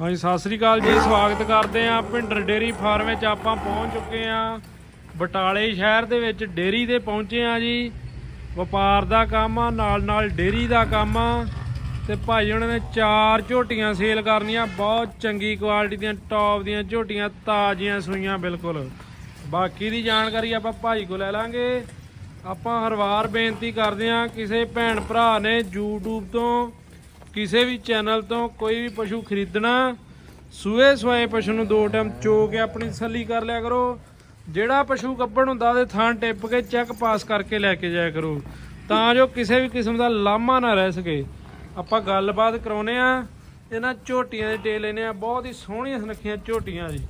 ਹਾਂਜੀ, ਸਤਿ ਸ੍ਰੀ ਅਕਾਲ ਜੀ। ਸਵਾਗਤ ਕਰਦੇ ਆਂ ਭਿੰਡਰ ਡੇਰੀ ਫਾਰਮ ਵਿੱਚ। ਆਪਾਂ ਪਹੁੰਚ ਚੁੱਕੇ ਆਂ ਬਟਾਲੇ ਸ਼ਹਿਰ ਦੇ ਵਿੱਚ। ਡੇਰੀ ਤੇ ਪਹੁੰਚੇ ਆਂ ਜੀ। ਵਪਾਰ ਦਾ ਕੰਮ ਆ ਨਾਲ ਨਾਲ ਡੇਰੀ ਦਾ ਕੰਮ ਆ। ਤੇ ਭਾਈ ਉਹਨਾਂ ਨੇ ਚਾਰ ਝੋਟੀਆਂ ਸੇਲ ਕਰਨੀਆਂ। ਬਹੁਤ ਚੰਗੀ ਕੁਆਲਿਟੀ ਦੀਆਂ, ਟੌਪ ਦੀਆਂ ਝੋਟੀਆਂ, ਤਾਜ਼ੀਆਂ ਸੂਈਆਂ, ਬਿਲਕੁਲ। ਬਾਕੀ ਦੀ ਜਾਣਕਾਰੀ ਆਪਾਂ ਭਾਈ ਕੋਲ ਲੈ ਲਾਂਗੇ। ਆਪਾਂ ਹਰ ਵਾਰ ਬੇਨਤੀ ਕਰਦੇ ਆਂ ਕਿਸੇ ਭੈਣ ਭਰਾ ਨੇ YouTube ਤੋਂ ਕਿਸੇ ਵੀ ਚੈਨਲ ਤੋਂ ਕੋਈ ਵੀ ਪਸ਼ੂ ਖਰੀਦਣਾ ਸੂਏ ਸਵਾਏ ਪਸ਼ੂ ਨੂੰ ਦੋ ਟਾਈਮ ਚੋ ਕੇ ਆਪਣੀ ਤਸੱਲੀ ਕਰ ਲਿਆ ਕਰੋ। ਜਿਹੜਾ ਪਸ਼ੂ ਗੱਭਣ ਹੁੰਦਾ ਉਹਦੇ ਥਾਂ ਟਿੱਪ ਕੇ ਚੈੱਕ ਪਾਸ ਕਰਕੇ ਲੈ ਕੇ ਜਾਇਆ ਕਰੋ। ਤਾਂ ਜੋ ਕਿਸੇ ਵੀ ਕਿਸਮ ਦਾ ਲਾਮਾ ਨਾ ਰਹਿ ਸਕੇ। ਆਪਾਂ ਗੱਲਬਾਤ ਕਰਾਉਨੇ ਆ ਇਹਨਾਂ ਝੋਟੀਆਂ ਦੇ ਟੇਲ ਲੈਨੇ ਆ ਬਹੁਤ ਹੀ ਸੋਹਣੀਆਂ ਸੁਨੱਖੀਆਂ ਝੋਟੀਆਂ ਜੀ।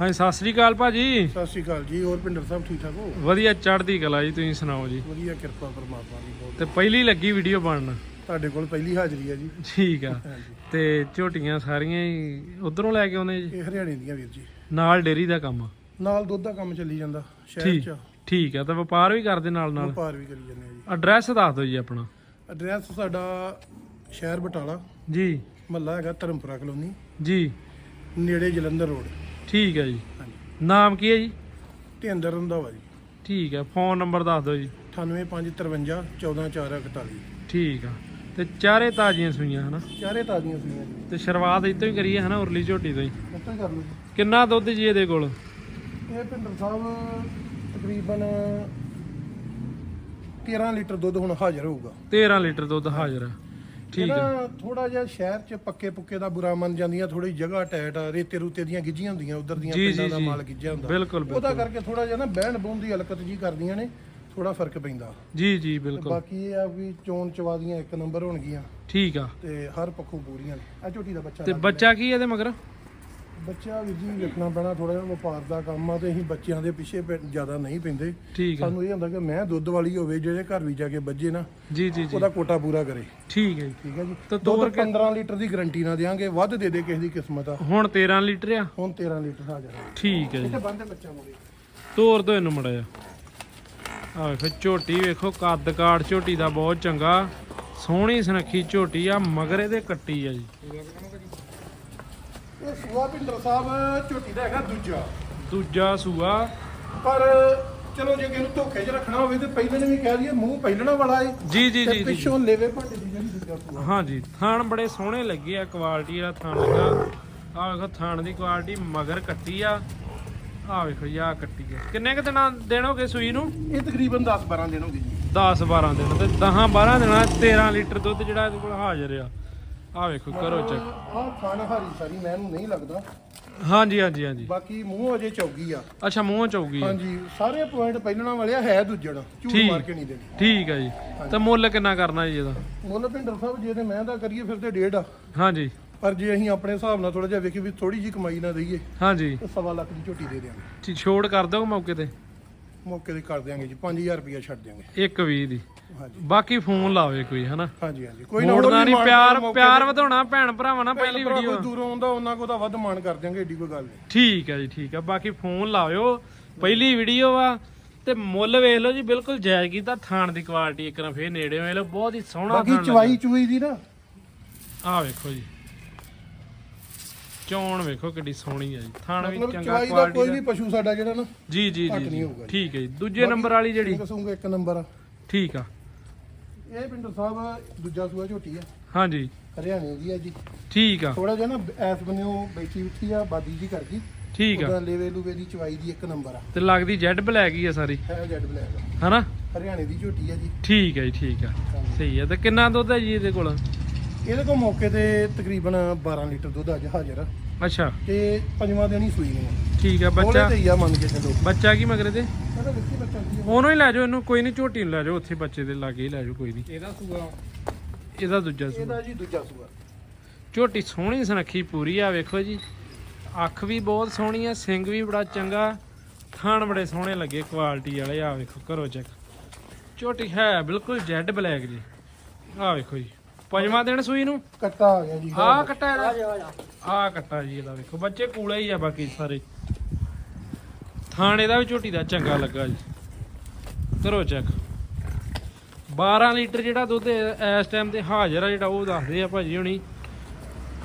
ਹਾਂਜੀ ਸਤਿ ਸ੍ਰੀ ਅਕਾਲ ਭਾਜੀ। ਸਤਿ ਸ਼੍ਰੀ ਅਕਾਲ ਜੀ। ਹੋਰ ਪਿੰਡਰ ਸਾਹਿਬ ਠੀਕ ਠਾਕ ਹੋ? ਵਧੀਆ ਚੜ੍ਹਦੀ ਕਲਾ ਜੀ ਤੁਸੀਂ ਸੁਣਾਓ ਜੀ। ਵਧੀਆ ਕਿਰਪਾ ਪਰਮਾਤਮਾ ਦੀ ਬਹੁਤ ਤੇ ਪਹਿਲੀ ਲੱਗੀ ਵੀਡੀਓ ਬਣਨ। ਤੁਹਾਡੇ ਕੋਲ ਪਹਿਲੀ ਹਾਜ਼ਰੀ ਹੈ ਜੀ। ਠੀਕ ਆ। ਹਾਂਜੀ। ਤੇ ਝੋਟੀਆਂ ਸਾਰੀਆਂ ਹੀ ਉਧਰੋਂ ਲੈ ਕੇ ਆਉਂਦੇ ਜੀ? ਇਹ ਹਰਿਆਣੇ ਦੀਆਂ ਵੀਰ ਜੀ। ਨਾਲ ਡੇਰੀ ਦਾ ਕੰਮ ਆ। ਨਾਲ ਦੁੱਧ ਦਾ ਕੰਮ ਚੱਲੀ ਜਾਂਦਾ ਸ਼ਹਿਰ ਠੀਕ 'ਚ। ਠੀਕ ਆ ਤਾਂ ਵਪਾਰ ਵੀ ਕਰਦੇ ਨਾਲ ਨਾਲ? ਵਪਾਰ ਵੀ ਕਰੀ ਜਾਂਦੇ ਆ ਜੀ। ਐਡਰੈਸ ਦੱਸ ਦਿਓ ਜੀ ਆਪਣਾ। ਐਡਰੈਸ ਸਾਡਾ ਸ਼ਹਿਰ ਬਟਾਲਾ ਜੀ। ਮਹੱਲਾ ਹੈਗਾ ਧਰਮਪੁਰਾ ਕਲੋਨੀ ਜੀ। ਨੇੜੇ ਜਲੰਧਰ ਰੋਡ। ਠੀਕ ਹੈ ਜੀ। ਨਾਮ ਕੀ ਹੈ ਜੀ? ਤੇ ਅੰਦਰ ਰੰਧਾਵਾ ਜੀ। ਠੀਕ ਹੈ ਫੋਨ ਨੰਬਰ ਦੱਸ ਦਿਓ ਜੀ। 98553 14441 ਠੀਕ ਆ। ਤੇ ਚਾਰੇ ਤਾਜ਼ੀਆਂ ਸੂਈਆਂ ਹਨਾ? ਚਾਰੇ ਤਾਜ਼ੀਆਂ ਸੁਣੀਆਂ ਜੀ। ਤੇ ਸ਼ੁਰੂਆਤ ਇੱਥੋਂ ਹੀ ਕਰੀਏ ਹਨਾ ਉਰਲੀ ਝੋਟੀ ਤੋਂ ਹੀ? ਉੱਤੋਂ ਹੀ ਕਰ ਲਓ ਜੀ। ਕਿੰਨਾ ਦੁੱਧ ਜੀ ਇਹਦੇ ਕੋਲ? ਇਹ ਪਿੰਡਰ ਸਾਹਿਬ ਤਕਰੀਬਨ 13 ਲੀਟਰ ਦੁੱਧ ਹੁਣ ਹਾਜ਼ਰ ਹੋਊਗਾ। 13 ਲੀਟਰ ਦੁੱਧ ਹਾਜ਼ਰ ਆ। ਠੀਕ ਆ। ਜਿਹੜਾ ਥੋੜਾ ਜਿਹਾ ਸ਼ਹਿਰ 'ਚ ਪੱਕੇ ਪੁੱਕੇ ਦਾ ਬੁਰਾ ਮੰਨ ਜਾਂਦੀਆਂ ਥੋੜੀ ਜਗ੍ਹਾ ਟੈਟ ਆ ਰੇਤੇ ਰੂਤੇ ਦੀਆਂ ਗਿੱਜੀਆਂ ਹੁੰਦੀਆਂ ਉਧਰ ਦੀਆਂ ਜੀ, ਪਿੰਡਾਂ ਜੀ, ਦਾ ਜੀ। ਮਾਲ ਗਿੱਜਿਆ ਹੁੰਦਾ। ਬਿਲਕੁਲ ਉਹਦਾ ਕਰਕੇ ਥੋੜਾ ਜਿਹਾ ਨਾ ਬਹਿਣ ਬੂਣ ਦੀ ਹਲਕਤ ਜੀ ਕਰਦੀਆਂ ਨੇ। ਥੋੜਾ ਫ਼ਰਕ ਪੈਂਦਾ। ਜੀ ਜੀ ਤੇ ਬਿਲਕੁਲ। ਬਾਕੀ ਇਹ ਆ ਵੀ ਚੋਣ ਚਵਾਦੀਆਂ ਇੱਕ ਨੰਬਰ ਹੋਣਗੀਆਂ। ਠੀਕ ਆ। ਤੇ ਹਰ ਪੱਖੋਂ ਪੂਰੀਆਂ। ਨੇ ਆ ਝੋਟੀ ਦਾ ਬੱਚਾ ਤੇ ਲੱਗ ਬੱਚਾ ਕੀ ਇਹਦੇ ਮਗਰ? ਗਿਆ। ਬੱਚਾ ਵੀ ਜੀ ਵੇਖਣਾ ਪੈਣਾ ਥੋੜਾ ਜਿਹਾ ਵਪਾਰ ਦਾ ਕੰਮ ਆ ਤੇ ਅਸੀਂ ਬੱਚਿਆਂ ਦੇ ਪਿੱਛੇ ਪੈ- ਜ਼ਿਆਦਾ ਨਹੀਂ ਪੈਂਦੇ। ਠੀਕ ਆ। ਸਾਨੂੰ ਇਹ ਹੁੰਦਾ ਕਿ ਮੈਂ ਦੁੱਧ ਵਾਲੀ ਹੋਵੇ ਜਿਹੜੇ ਘਰ ਵੀ ਜਾ ਕੇ ਬੱਜੇ ਨਾ ਜੀ ਜੀ ਜੀ। ਉਹਦਾ ਕੋਟਾ ਪੂਰਾ ਕਰੇ। ਠੀਕ ਹੈ ਜੀ। ਠੀਕ ਹੈ ਜੀ। ਤਾਂ ਦੁੱਧ ਤੋਰ ਕੇ 15 ਲੀਟਰ ਦੀ ਗਾਰੰਟੀ ਨਾ ਦੇਾਂਗੇ ਵੱਧ ਦੇ ਦੇ ਕਿਸੇ ਦੀ ਕਿਸਮਤ ਆ। ਹੁਣ 13 ਲੀਟਰ ਆ? ਹੁਣ 13 ਲੀਟਰ ਹਾਜ਼ਰ ਹੈ ਠੀਕ ਹੈ ਜੀ। ਇੱਥੇ ਬੰਦੇ ਬੱਚਾ ਮੋਰੇ ਤੋਰ ਦੋ ਇਹਨੂੰ ਮੜਾ ਜਾ ਆ ਵੇਖੋ ਝੋਟੀ ਵੇਖੋ ਕੱਦ ਕਾੜ ਝੋਟੀ ਦਾ ਬਹੁਤ ਚੰਗਾ। ਸੋਹਣੀ ਸੁਨੱਖੀ ਝੋਟੀ ਆ ਮਗਰ ਇਹਦੇ ਕੱਟੀ ਆ ਜੀ। ਇਹ ਸੂਆ ਪਿੰਡਰ ਸਾਹਿਬ ਝੋਟੀ ਦਾ ਹੈਗਾ ਦੂਜਾ। ਦੂਜਾ ਸੂਆ। ਪਰ ਚਲੋ ਜੇ ਕਿਸੇ ਨੂੰ ਧੋਖੇ 'ਚ ਰੱਖਣਾ ਹੋਵੇ ਤੇ ਪਹਿਲੇ ਨੇ ਵੀ ਕਹਿ ਦਈਏ ਮੂੰਹ ਪਹਿਲਣਾ ਵਾਲਾ ਏ। ਜੀ ਜੀ ਜੀ ਜੀ ਪਿੱਛੋਂ ਲੇਵੇ ਭਾਂਡੇ ਦੀ ਜਿਹੜੀ ਦੂਜਾ ਸੂਆ। ਹਾਂ ਜੀ ਥਾਣ ਬੜੇ ਸੋਹਣੇ ਲੱਗੇ ਆ ਕੁਆਲਿਟੀ ਜਿਹੜਾ ਥਾਣ ਲੱਗਾ ਆ ਵੇਖੋ ਥਾਣ ਦੀ ਕੁਆਲਿਟੀ ਮਗਰ ਕੱਟੀ ਆ। ਆ ਵੇਖੋ ਆ ਕੱਟੀ ਆ ਕਿੰਨੇ ਕ ਦਿਨਾਂ ਹੋ ਗਏ ਸੂਈ ਨੂੰ? ਇਹ ਤਕਰੀਬਨ 10 12 ਦਿਨ ਹੋ ਗਏ ਜੀ। 10 12 ਦਿਨ ਤੇ 10 12 ਦਿਨਾਂ 'ਚ 13 ਲੀਟਰ ਦੁੱਧ ਜਿਹੜਾ ਇਹਦੇ ਕੋਲ ਹਾਜ਼ਰ ਆ। ਆ ਵੇਖੋ ਕਰੋ ਚੈੱਕ ਆਹ ਖਾਣ ਹਾਰੀ ਸਾਰੀ ਮੈਂ ਇਹਨੂੰ ਨਹੀਂ ਲੱਗਦਾ। ਹਾਂਜੀ ਹਾਂਜੀ ਹਾਂਜੀ। ਬਾਕੀ ਮੂੰਹ ਅਜੇ ਚੌਗੀ ਆ। ਅੱਛਾ ਮੂੰਹ ਚੌਗੀ ਆ। ਹਾਂਜੀ ਸਾਰੇ ਪੁਆਇੰਟ ਪਹਿਲਣਾ ਵਾਲੇ ਆ, ਹੈ ਦੂਜਣ ਝੂਠ ਠੀਕ। ਮਾਰ ਕੇ ਨਹੀਂ ਦੇਣੀ। ਠੀਕ ਹੈ ਜੀ। ਤਾਂ ਮੁੱਲ ਕਿੰਨਾ ਕਰਨਾ ਜੀ ਇਹਦਾ? ਮੁੱਲ ਪਿੰਡਰ ਸਾਹਿਬ ਜੇ ਤੇ ਮੈਂ ਦਾ ਕਰੀਏ ਫਿਰ ਤੇ ਡੇਢ ਆ। ਹਾਂਜੀ। ਪਰ ਜੇ ਅਸੀਂ ਆਪਣੇ ਹਿਸਾਬ ਨਾਲ ਥੋੜਾ ਜਿਹਾ ਵੇਖੀ ਵੀ ਥੋੜੀ ਜੀ ਕਮਾਈ ਨਾ ਦਈਏ ਹਾਂਜੀ। ਤੇ ਸਵਾ ਲੱਖ ਦੀ ਝੋਟੀ ਦੇ ਦਿਆਂਗੇ। ਠੀਕ ਛੋੜ ਕਰ ਦਿਓ ਮੌਕੇ ਤੇ? ਮੌਕੇ ਤੇ ਕਰ ਦਿਆਂਗੇ ਜੀ 5000 ਰੁਪਇਆ ਛੱਡ ਦਿਆਂਗੇ। 120 ਦੀ। ਹਾਂਜੀ। ਬਾਕੀ ਫੋਨ ਲਾਵੇ ਕੋਈ ਹਨਾ? ਹਾਂਜੀ ਹਾਂਜੀ। ਕੋਈ ਨਾ ਮੋੜਨਾ ਹੋਰ ਵੀ ਨਹੀਂ ਮਾਣ ਪਿਆਰ ਮੌਕੇ ਪਿਆਰ ਤੇ ਵਧਾਉਣਾ ਭੈਣ ਭਰਾਵਾਂ ਨਾਲ ਪਹਿਲੀ ਭਰਾ ਵੀਡੀਓ ਕੋਈ ਦੂਰੋਂ ਆਉਂਦਾ ਉਹਨਾਂ ਕੋ ਤਾਂ ਵੱਧ ਮਾਣ ਕਰ ਦਿਆਂਗੇ ਏਡੀ ਕੋਈ ਗੱਲ ਨਹੀਂ। ਠੀਕ ਹੈ ਜੀ ਠੀਕ ਹੈ। ਬਾਕੀ ਫੋਨ ਲਾਇਓ। ਪਹਿਲੀ ਵੀਡੀਓ ਆ ਤੇ ਮੁੱਲ ਵੇਖ ਲਓ ਜੀ ਬਿਲਕੁਲ ਜਾਇਜ਼ ਕੀਤਾ। ਥਾਣ ਦੀ ਕੁਆਲਿਟੀ ਇੱਕ ਨਾ ਫੇਰ ਨੇੜੇ ਵੇਖ ਲਓ। ਬਹੁਤ ਹੀ ਸੋਹਣਾ ਬਾਕੀ ਚਵਾਈ ਚੁਈ ਦੀ ਨਾ। ਆ ਵੇਖੋ ਜੀ। ਚੌਣ ਵੇਖੋ ਕਿੱਡੀ ਸੋਹਣੀ ਆ ਜੀ। ਥਾਣ ਵੀ ਮਤਲਬ ਚੰਗਾ ਚਵਾਈ ਦਾ ਕੋਈ ਕੁਆਲਿਟੀ ਵੀ ਪਸ਼ੂ ਸਾਡਾ ਜਿਹੜਾ ਨਾ ਜੀ ਜੀ ਘੱਟ ਜੀ ਨਹੀਂ ਜੀ। ਹੋਊਗਾ ਜੀ। ਠੀਕ ਹੈ ਜੀ। ਦੂਜੇ ਨੰਬਰ ਵਾਲੀ ਜਿਹੜੀ? ਕਸੂੰਗਾ ਇੱਕ ਨੰਬਰ। ਆ ਠੀਕ ਆ। ਇਹ ਪਿੰਡਰ ਸਾਹਿਬ ਦੂਜਾ ਸੂਆ ਝੋਟੀ ਆ। ਹਾਂਜੀ ਹਰਿਆਣੇ ਦੀ ਆ ਜੀ। ਠੀਕ ਆ। ਥੋੜਾ ਜਿਹਾ ਨਾ ਐਸ ਬੰਨਿਓ ਬੈਠੀ ਉੱਠੀ ਆ ਬਾਦੀ ਜੀ ਕਰ ਗਈ ਠੀਕ ਆ। ਉਹਦਾ ਲੇਵੇ ਲੂਵੇ ਦੀ ਚਵਾਈ ਦੀ ਇੱਕ ਨੰਬਰ ਆ। ਤੇ ਲੱਗਦੀ ਜੈਡ ਬਲੈਕ ਹੀ ਆ ਸਾਰੀ। ਹੈ ਜੈਡ ਬਲੈਕ ਹਨਾ? ਹਰਿਆਣੇ ਦੀ ਝੋਟੀ ਆ ਜੀ। ਠੀਕ ਹੈ ਜੀ ਠੀਕ ਆ। ਸਹੀ ਆ। ਤੇ ਕਿੰਨਾ ਦੁੱਧ ਹੈ ਜੀ ਇਹਦੇ ਕੋਲ? ਇਹਦੇ ਕੋਲ ਮੌਕੇ ਤੇ ਤਕਰੀਬਨ 12 ਲੀਟਰ ਦੁੱਧ ਅੱਜ ਹਾਜ਼ਰ ਆ। ਅੱਛਾ। ਤੇ ਪੰਜਵਾਂ ਦਿਨ ਹੀ ਸੂਈ ਨੇ ਠੀਕ ਆ ਬੱਚਾ ਬੱਚਾ? ਤੇ ਹੀ ਆ ਮੰਨ ਕੇ ਚੱਲੋ। ਬੱਚਾ ਕੀ ਮਗਰੇ ਤੇ? ਇਹਦਾ ਵਿੱਕੀ ਬੱਚਾ ਜੀ ਉਹਨੂੰ ਹੀ ਲੈ ਜਾਓ ਇਹਨੂੰ ਕੋਈ ਨਹੀਂ ਝੋਟੀ ਨੂੰ ਲੈ ਜਾਓ ਉੱਥੇ ਬੱਚੇ ਦੇ ਲਾਗੇ ਹੀ ਲੈ ਜਾਓ ਕੋਈ ਨਹੀਂ। ਇਹਦਾ ਸੂਆ। ਇਹਦਾ ਦੂਜਾ ਸੂਆ। ਇਹਦਾ ਜੀ ਦੂਜਾ ਸੂਆ। ਝੋਟੀ ਸੋਹਣੀ ਸੁਨੱਖੀ ਪੂਰੀ ਆ ਵੇਖੋ ਜੀ। ਅੱਖ ਵੀ ਬਹੁਤ ਸੋਹਣੀ ਆ ਸਿੰਗ ਵੀ ਬੜਾ ਚੰਗਾ। ਥਣ ਬੜੇ ਸੋਹਣੇ ਲੱਗੇ ਕੁਆਲਿਟੀ ਵਾਲੇ ਆ ਵੇਖੋ ਕਰੋ ਚੈੱਕ ਝੋਟੀ ਹੈ ਬਿਲਕੁਲ ਜੈਡ ਬਲੈਕ ਜੀ। ਆ ਵੇਖੋ ਜੀ। ਪੰਜਵਾਂ ਦਿਨ ਸੂਈ ਨੂੰ? ਕੱਟਾ ਆ ਗਿਆ ਜੀ। ਆ ਕੱਟਾ ਇਹਦਾ? ਆ ਕੱਟਾ ਜੀ ਇਹਦਾ ਵੇਖੋ। ਬੱਚੇ ਕੂਲੇ ਹੀ ਆ ਬਾਕੀ ਸਾਰੇ। ਥਾਣੇ ਦਾ ਵੀ ਝੋਟੀ ਦਾ ਚੰਗਾ ਲੱਗਾ ਜੀ। ਕਰੋ ਚੈੱਕ 12 ਲੀਟਰ ਜਿਹੜਾ ਦੁੱਧ ਇਸ ਟਾਈਮ ਤੇ ਹਾਜ਼ਰ ਆ ਜਿਹੜਾ ਉਹ ਦੱਸਦੇ ਆ ਭਾਜੀ ਹੁਣੀ।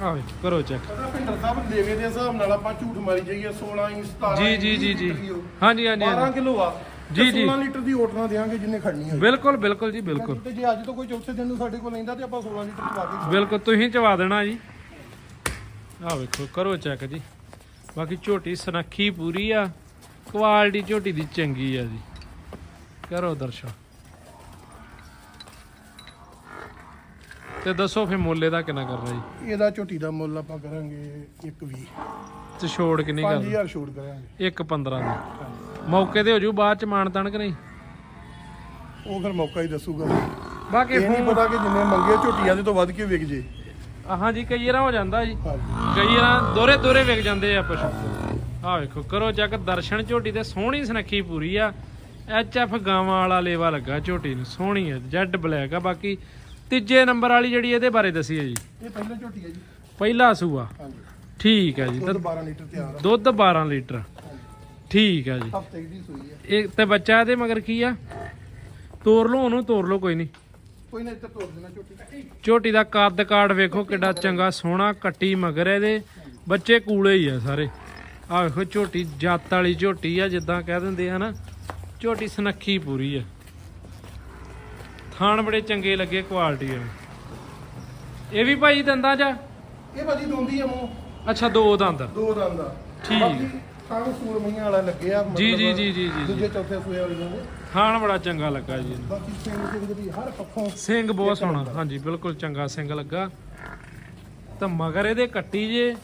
ਆ ਵੇ ਕਰੋ ਚੈੱਕ ਪਤਾ ਭਿੰਡਰ ਸਾਹਿਬ ਲੇਵੇ ਦੇ ਹਿਸਾਬ ਨਾਲ ਆਪਾਂ ਝੂਠ ਮਾਰੀ ਜਾਈਏ 16 ਇੰਚ 17 ਜੀ ਜੀ ਜੀ ਜੀ। ਹਾਂਜੀ ਹਾਂਜੀ 12 ਹਾਂਜੀ। ਕਿਲੋ ਆ। ਜੀ, ਜੀ। 16 ਲੀਟਰ ਦੀ ਓਟਣਾ ਦੇਾਂਗੇ ਜਿੰਨੇ ਖੜਨੀ ਹੋਈ ਬਿਲਕੁਲ ਬਿਲਕੁਲ ਜੀ ਬਿਲਕੁਲ। ਤੇ ਜੇ ਅੱਜ ਤੋਂ ਕੋਈ ਚੌਥੇ ਦਿਨ ਨੂੰ ਸਾਡੇ ਕੋਲ ਲੈਂਦਾ ਤੇ ਆਪਾਂ 16 ਲੀਟਰ ਚਵਾ ਕੇ ਬਿਲਕੁਲ ਤੁਸੀਂ ਚਵਾ ਦੇਣਾ ਜੀ। ਆ ਵੇਖੋ ਕਰੋ ਚੈੱਕ ਜੀ। ਬਾਕੀ ਝੋਟੀ ਸਨੱਖੀ ਪੂਰੀ ਆ। ਕੁਆਲਿਟੀ ਝੋਟੀ ਦੀ ਚੰਗੀ ਆ ਜੀ। ਕਰੋ ਦਰਸ਼ਨ ਤੇ ਦੱਸੋ ਫੇ ਮੁੱਲੇ ਦਾ ਕਿੰਨਾ ਕਰਨਾ ਜੀ? ਇਹਦਾ ਝੋਟੀ ਦਾ ਮੁੱਲ ਆਪਾਂ ਕਰਾਂਗੇ 120 ਤੇ ਛੋੜ ਕਿੰਨੀ ਕਰ 5000 ਛੋੜ ਕਰਾਂਗੇ। ਇੱਕ 15 ਦੀ। ਮੌਕੇ ਤੇ ਹੋ ਜੂ ਬਾਅਦ ਚ ਮਾਨ ਤਣ ਕਿ ਨਹੀਂ? ਉਹ ਫਿਰ ਮੌਕਾ ਹੀ ਦੱਸੂਗਾ। ਬਾਕੀ ਇਹ ਨਹੀਂ ਪਤਾ ਕਿ ਜਿੰਨੇ ਮੰਗੇ ਝੋਟੀਆਂ ਦੇ ਤੋਂ ਵੱਧ ਕੇ ਵਿਕ ਜੇ। ਹਾਂਜੀ ਕਈ ਵਾਰ ਹੋ ਜਾਂਦਾ ਜੀ। ਕਈ ਵਾਰ ਦੋਰੇ ਦੋਰੇ ਵਿਕ ਜਾਂਦੇ ਆ ਪਸ਼ੂ। ਆ ਵੇਖੋ ਕਰੋ ਚੱਕ ਦਰਸ਼ਨ ਝੋਟੀ ਤੇ ਸੋਹਣੀ ਸੁਨੱਖੀ ਪੂਰੀ ਆ। ਐਚ ਐਫ ਗਾਵਾਂ ਵਾਲਾ ਲੇਵਾ ਲੱਗਾ ਝੋਟੀ ਨੂੰ ਸੋਹਣੀ ਆ ਜੈਡ ਬਲੈਕ ਆ। ਬਾਕੀ ਤੀਜੇ ਨੰਬਰ ਵਾਲੀ ਜਿਹੜੀ ਇਹਦੇ ਬਾਰੇ ਦੱਸੀਏ ਜੀ। ਇਹ ਪਹਿਲਾ ਝੋਟੀ ਹੈ ਜੀ। ਪਹਿਲਾ ਸੂਆ। ਹਾਂਜੀ। ਠੀਕ ਹੈ ਜੀ। ਦੁੱਧ ਤੇ 12 ਲੀਟਰ ਤਿਆਰ ਆ। ਦੁੱਧ 12 ਲੀਟਰ। ਠੀਕ ਹੈ ਜੀ। ਹਫ਼ਤੇ ਦੀ ਸੂਈ ਹੈ ਇਹ ਤੇ ਬੱਚਾ ਇਹਦੇ ਮਗਰ ਕੀ ਆ? ਤੋਰ ਲਓ ਉਹਨੂੰ ਤੋਰ ਲਓ ਕੋਈ ਨਹੀਂ। ਕੋਈ ਨਾ ਇੱਥੇ ਤੋੜ ਦੇਣਾ ਝੋਟੀ। ਝੋਟੀ ਦਾ ਕੱਦ ਕਾਠ ਵੇਖੋ ਕਿੱਡਾ ਚੰਗਾ ਸੋਹਣਾ ਕੱਟੀ ਮਗਰ ਇਹਦੇ। ਬੱਚੇ ਕੂਲੇ ਹੀ ਆ ਸਾਰੇ। ਆ ਵੇਖੋ ਝੋਟੀ ਜੱਤ ਵਾਲੀ ਝੋਟੀ ਆ ਜਿੱਦਾਂ ਕਹਿ ਦਿੰਦੇ ਆ ਨਾ। ਝੋਟੀ ਸਨੱਖੀ ਪੂਰੀ ਆ। ਥਾਣ ਬੜੇ ਚੰਗੇ ਲੱਗੇ ਕੁਆਲਿਟੀ ਆ। ਇਹ ਵੀ ਭਾਈ ਦੰਦਾਂ ਆ? ਇਹ ਭਾਜੀ ਦੋਂਦੀ ਆ ਮੂੰਹ। ਅੱਛਾ ਦੋ ਦੰਦ ਦੋ ਦੰਦ ਆ। ਠੀਕ। ਬਾਕੀ ਖਾਣ ਸੂਰ ਮਈਆਂ ਵਾਲਾ ਲੱਗਿਆ ਜੀ ਜੀ ਜੀ ਜੀ ਜੀ ਜੀ ਦੂਜੇ ਚੌਥੇ ਸੂਏ ਵਾਲੀਆਂ ਨੇ ਥਾਣ ਬੜਾ ਚੰਗਾ ਲੱਗਾ ਜੀ ਇਹਨੂੰ। ਬਾਕੀ ਸਿੰਘ ਸਿੰਘ ਦੀ ਹਰ ਪੱਖੋਂ ਸਿੰਘ ਬਹੁਤ ਸੋਹਣਾ। ਹਾਂਜੀ ਬਿਲਕੁਲ ਚੰਗਾ ਸਿੰਘ ਲੱਗਾ। ਤਾਂ ਮਗਰ ਇਹਦੇ ਕੱਟੀ ਜੇ।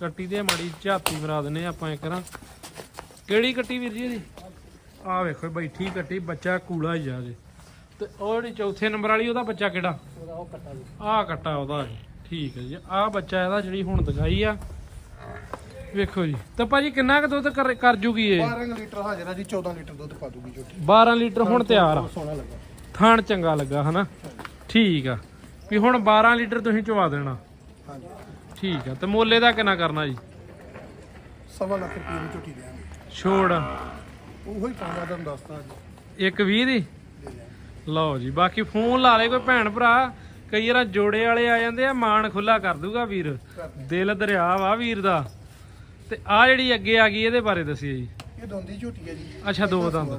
ਕੱਟੀ ਦੇ ਮਾੜੀ ਝਾਤੀ ਮਰਾ ਦਿੰਨੇ ਆਪਾਂ ਇੱਕ ਨਾ ਕਿਹੜੀ ਕੱਟੀ ਵੀਰ ਜੀ ਇਹਦੀ? ਆ ਵੇਖੋ ਬੈਠੀ ਕੱਟੀ ਬੱਚਾ ਕੂਲਾ ਹੀ ਆ ਜੇ। ਤੇ ਉਹ ਜਿਹੜੀ ਚੌਥੇ ਨੰਬਰ ਵਾਲੀ ਉਹਦਾ ਬੱਚਾ ਕਿਹੜਾ? ਉਹ ਕੱਟਾ ਜੀ। ਆਹ ਕੱਟਾ ਉਹਦਾ ਇਹ। ਠੀਕ ਹੈ ਜੀ। ਆਹ ਬੱਚਾ ਇਹਦਾ ਜਿਹੜੀ ਹੁਣ ਦਿਖਾਈ ਆ। ਵੇਖੋ ਜੀ। ਤਾਂ ਭਾਜੀ ਕਿੰਨਾ ਕੁ ਦੁੱਧ ਕਰ ਕਰ ਜੂਗੀ ਇਹ? 12 ਲੀਟਰ ਹਾਜ਼ਰ ਆ ਜੀ 14 ਲੀਟਰ ਦੁੱਧ ਪਾ ਦੂਗੀ ਝੋਟੀ। 12 ਲੀਟਰ ਹੁਣ ਤਿਆਰ ਆ। ਸੋਹਣਾ ਲੱਗਾ। ਥਾਣ ਚੰਗਾ ਲੱਗਾ ਹਨਾ? ਠੀਕ ਆ। ਵੀ ਹੁਣ 12 ਲੀਟਰ ਤੁਸੀਂ ਚਵਾ ਦੇਣਾ। ਹਾਂਜੀ। ਠੀਕ ਆ। ਤੇ ਮੋਲੇ ਦਾ ਕਿੰਨਾ ਕਰਨਾ ਜੀ? ਸਵਾ ਲੱਖ ਰੁਪਏ ਦੀ ਝੋਟੀ ਦੇਾਂਗੇ ਛੋੜ। ਉਹੋ ਹੀ ਪਾਉਂਦਾ ਤੁਹਾਨੂੰ ਦੱਸਦਾ ਜੀ ਇੱਕ 20 ਦੀ। ਲਓ ਜੀ ਬਾਕੀ ਫੋਨ ਲਾ ਲੇ ਕੋਈ ਭੈਣ ਭਰਾ। ਕਈ ਵਾਰ ਜੋੜੇ ਵਾਲੇ ਆ ਜਾਂਦੇ ਆ ਮਾਨ ਖੁੱਲਾ ਕਰ ਦੂਗਾ ਵੀਰ। ਦਿਲ ਦਰਿਆ ਵਾ ਵੀਰ ਦਾ। ਤੇ ਆ ਜਿਹੜੀ ਅੱਗੇ ਆ ਗਈ ਇਹਦੇ ਬਾਰੇ ਦੱਸਿਓ ਜੀ। ਇਹ ਦੋਂਦੀ ਝੋਟੀ ਹੈ ਜੀ। ਅੱਛਾ ਦੋ ਦੰਦ।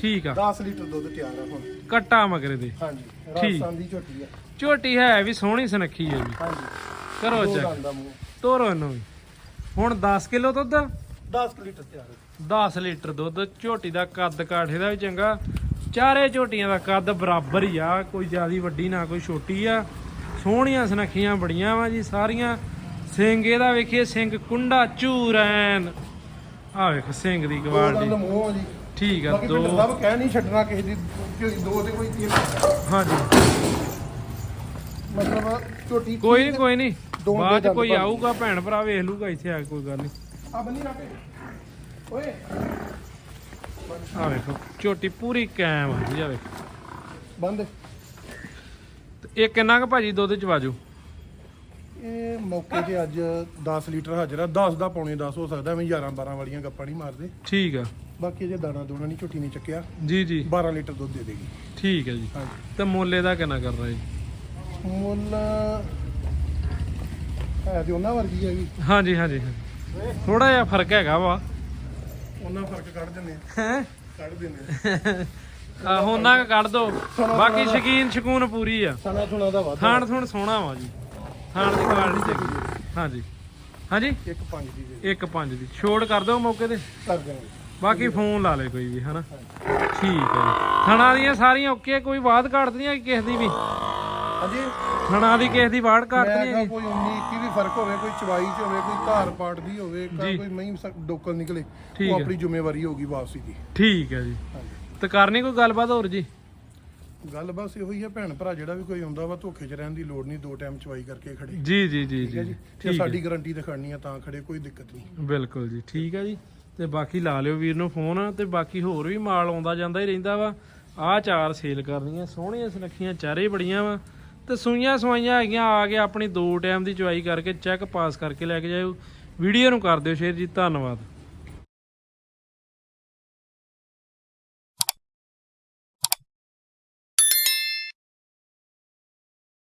ਠੀਕ ਆ। 10 ਲੀਟਰ ਦੁੱਧ ਤਿਆਰ ਆ ਹੁਣ। ਕੱਟਾ ਮਗਰੇ ਦੇ। ਹਾਂਜੀ। ਰਾਜਸਥਾਨ ਦੀ ਝੋਟੀ ਆ। ਝੋਟੀ ਹੈ ਵੀ ਸੋਹਣੀ ਸੁਨੱਖੀ ਹੈ ਜੀ। ਹਾਂਜੀ। ਕਰੋ ਚੈੱਕ ਤੋਰੋ ਇਹਨੂੰ ਵੀ। ਹੁਣ 10 ਕਿਲੋ ਦੁੱਧ? 10 ਲੀਟਰ ਤਿਆਰ ਆ। 10 ਲੀਟਰ ਦੁੱਧ। ਝੋਟੀ ਦਾ ਕੱਦ ਕਾਠੇ ਦਾ ਵੀ ਚੰਗਾ। ਚਾਰੇ ਝੋਟੀਆਂ ਦਾ ਕੱਦ ਬਰਾਬਰ ਹੀ ਆ। ਕੋਈ ਜ਼ਿਆਦੀ ਵੱਡੀ ਨਾ ਕੋਈ ਛੋਟੀ ਆ। ਸੋਹਣੀਆਂ ਸੁਨੱਖੀਆਂ ਬੜੀਆਂ ਵਾ ਜੀ ਸਾਰੀਆਂ। ਸਿੰਘ ਇਹਦਾ ਵੇਖੀਏ ਸਿੰਘ ਕੁੰਡਾ ਝੂਰੈਨ ਆ ਵੇਖ ਸਿੰਘ ਦੀ ਕੁਆਲਿਟੀ ਮੂੰਹ ਜੀ ਠੀਕ ਆ ਬਾਕੀ ਦੋ। ਪਿੰਡ ਸਾਹਿਬ ਕਹਿ ਨਹੀਂ ਛੱਡਣਾ ਕਿਸੇ ਦੀ ਝੋਟੀ ਦੋ ਤੇ ਕੋਈ ਤੀਰ ਹਾਂਜੀ। ਮਤਲਬ ਝੋਟੀ ਕੋਈ ਨਹੀਂ ਕੋਈ ਨਹੀਂ ਦੋ ਬਾਅਦ ਚ ਕੋਈ ਆਊਗਾ ਭੈਣ ਭਰਾ ਵੇਖ ਲੂਗਾ ਇੱਥੇ ਆ ਕੇ ਕੋਈ ਗੱਲ ਨਹੀਂ ਆ ਬੰਨੀ ਰੱਖੇ। ਓਏ। ਆ ਵੇਖੋ ਝੋਟੀ ਪੂਰੀ ਕਾਇਮ ਆ ਜੀ ਆ ਵੇਖ। ਬੰਦ। ਤੇ ਇਹ ਕਿੰਨਾ ਕੁ ਭਾਜੀ ਦੁੱਧ ਚ ਵਾਜੂ? ਇਹ ਮੌਕੇ ਤੇ ਅੱਜ 10 ਲੀਟਰ ਹਾਜ਼ਰ ਆ। 10 ਦਾ ਪੌਣੇ 10 ਹੋ ਸਕਦਾ ਐਵੇਂ 11 12 ਵਾਲੀਆਂ ਗੱਪਾਂ ਨਹੀਂ ਮਾਰਦੇ। ਠੀਕ ਆ। ਬਾਕੀ ਜੇ ਦਾਣਾ ਦੋਣਾ ਨਹੀਂ ਝੋਟੀ ਨੇ ਚੱਕਿਆ। ਜੀ ਜੀ। 12 ਲੀਟਰ ਦੁੱਧ ਦੇ ਦੇਗੀ। ਠੀਕ ਹੈ ਜੀ। ਹਾਂਜੀ। ਤੇ ਮੋਲੇ ਦਾ ਕਿੰਨਾ ਕਰਨਾ ਜੀ ਮੁੱਲ ਹੈ ਤੇ ਉਹਨਾਂ ਵਰਗੀ ਹੈਗੀ ਹਾਂਜੀ ਹਾਂਜੀ ਥੋੜਾ ਜਿਹਾ ਫ਼ਰਕ ਹੈਗਾ ਵਾ। ਉਹਨਾਂ ਫ਼ਰਕ ਕੱਢ ਦਿੰਦੇ ਆ। ਹੈ? ਕੱਢ ਦਿੰਦੇ ਆ। ਕੁ ਕੱਢ ਦੋ। ਬਾਕੀ ਸ਼ਕੀਨ ਸ਼ਕੂਨ ਪੂਰੀ ਆ। ਸਣਾ ਸੁਣਾ ਦਾ ਵਾਧਾ। ਥਾਣ ਥੁਣ ਸੋਹਣਾ ਵਾ ਜੀ। ਥਾਣ ਦੀ ਕੁਆਲਿਟੀ ਚੰਗੀ ਹਾਂਜੀ। ਹਾਂਜੀ? ਇੱਕ ਪੰਜ ਦੀ ਦੇ ਇੱਕ ਪੰਜ ਦੀ। ਛੋੜ ਕਰ ਦਿਓ ਮੌਕੇ ਤੇ। ਕਰ ਦਿਆਂਗੇ। ਬਾਕੀ ਫੋਨ ਲਾ ਲੇ ਕੋਈ ਵੀ ਹਨਾ? ਠੀਕ ਹੈ ਜੀ। ਥਣਾ ਦੀਆਂ ਸਾਰੀਆਂ ਓਕੇ ਕੋਈ ਬਾਤ ਘਾਟਦੀਆਂ ਕਿਸੇ ਦੀ ਵੀ? ਹਾਂਜੀ? ਥਣਾ ਦੀ ਕਿਸੇ ਦੀ ਬਾੜ ਮੈਂ ਘਾਟਦੀਆਂ ਕਿਹਾ ਕੋਈ 19 21 ਵੀ ਫ਼ਰਕ ਹੋਵੇ ਕੋਈ ਚਵਾਈ ਚ ਹੋਵੇ ਕੋਈ ਧਾਰ ਪਾਟ ਦੀ ਹੋਵੇ। ਕੋਈ ਮਹੀਂ ਡੋਕਲ ਨਿਕਲੇ ਉਹ। ਆਪਣੀ ਜ਼ਿੰਮੇਵਾਰੀ ਹੋਗੀ ਵਾਪਸੀ ਦੀ। ਠੀਕ ਹੈ ਜੀ। ਤੇ ਕਰਨੀ ਕੋਈ ਗੱਲਬਾਤ ਹੋਰ ਜੀ? ਗੱਲ ਬਸ ਇਹੋ ਹੀ ਹੈ ਭੈਣ ਭਰਾ ਜਿਹੜਾ ਵੀ ਕੋਈ ਆਉਂਦਾ ਵਾ ਧੋਖੇ 'ਚ ਰਹਿਣ ਦੀ ਲੋੜ ਨਹੀਂ ਦੋ ਟਾਈਮ ਚਵਾਈ ਕਰਕੇ ਖੜੇ। ਜੀ ਜੀ ਜੀ ਠੀਕ ਹੈ ਜੀ ਜੀ? ਜੇ ਠੀਕ ਹੈ। ਸਾਡੀ ਗਾਰੰਟੀ ਦਿਖਾਣੀ ਆ ਤਾਂ ਖੜੇ ਕੋਈ ਦਿੱਕਤ ਨਹੀਂ। ਬਿਲਕੁਲ ਜੀ ਠੀਕ ਹੈ ਜੀ। ਤੇ ਬਾਕੀ ਲਾ ਲਿਓ ਵੀਰ ਨੂੰ ਫੋਨ ਤੇ ਬਾਕੀ ਹੋਰ ਵੀ ਮਾਲ ਆਉਂਦਾ ਜਾਂਦਾ ਹੀ ਰਹਿੰਦਾ ਵਾ। ਆਹ ਚਾਰ ਸੇਲ ਕਰਨੀਆਂ ਸੋਹਣੀਆਂ ਸੁਨੱਖੀਆਂ ਚਾਰੇ ਬੜੀਆਂ ਵਾ। ਤੇ ਸੂਈਆਂ ਸਵਾਈਆਂ ਹੈਗੀਆਂ ਆ ਕੇ ਆਪਣੀ ਦੋ ਟਾਈਮ ਦੀ ਚੁਆਈ ਕਰਕੇ ਚੈੱਕ ਪਾਸ ਕਰਕੇ ਲੈ ਕੇ ਜਾਇਓ। ਵੀਡੀਓ ਨੂੰ ਕਰ ਦਿਓ ਸ਼ੇਅਰ ਜੀ ਧੰਨਵਾਦ।